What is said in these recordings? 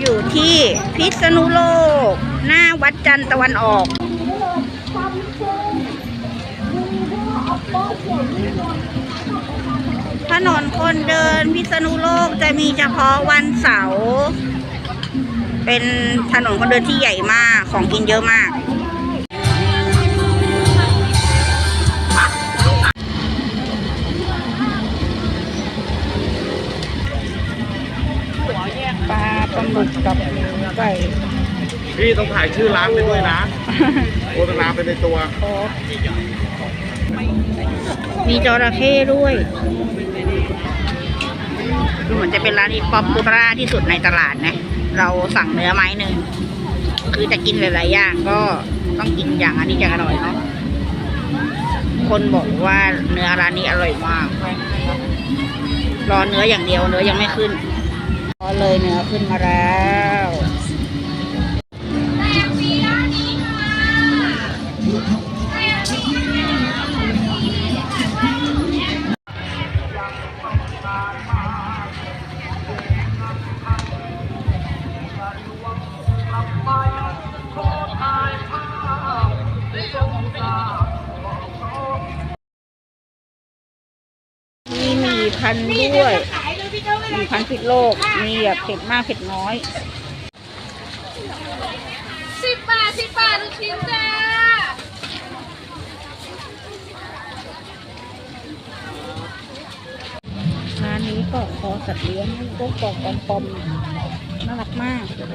อยู่ที่พิษณุโลก หน้าวัดจันทร์ตะวันออก ถนนคนเดินพิษณุโลกจะมีเฉพาะวันเสาร์เป็นถนนคนเดินที่ใหญ่มากของกินเยอะมาก กกับไก่พี่ต้องถ่ายชื่อร้านไปด้วยนะโฆษณาไปในตัวมีจระเข้ด้วยดูเหมือนจะเป็นร้านที่ป๊อปปูล่าที่สุดในตลาดนะ เราสั่งเนื้อไม้หนึ่ง คือจะกินหลาย ๆ อย่างก็ต้องกินอย่างอันนี้จะอร่อยเนาะ คนบอกว่าเนื้อร้านนี้อร่อยมาก รอเนื้ออย่างเดียวเนื้อยังไม่ขึ้น รอเลยเนื้อขึ้นมาแล้วมีหมี่พันด้วย มี่พันธุ์ผิดโลก มีแบบเผ็ดมากเผ็ดน้อย สิบบาทสิบบาทลูกชิ้นจ้าร้านนี้ก็คอสัตว์เลี้ยงพวกกล่องปอมปอมน่ารักมากยังหม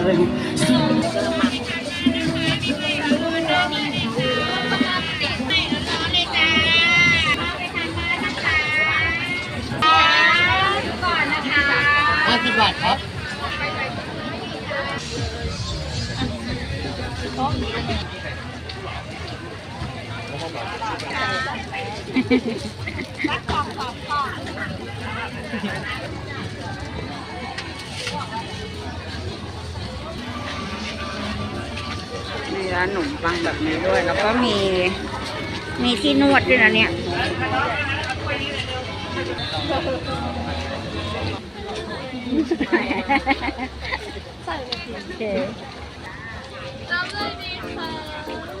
ห้าสิบบาทครับมี ร้านขนมปังแบบนี้ด้วย แล้วก็มีมีที่นวดด้วยนะเนี่ยใส่เลยดีค่ะ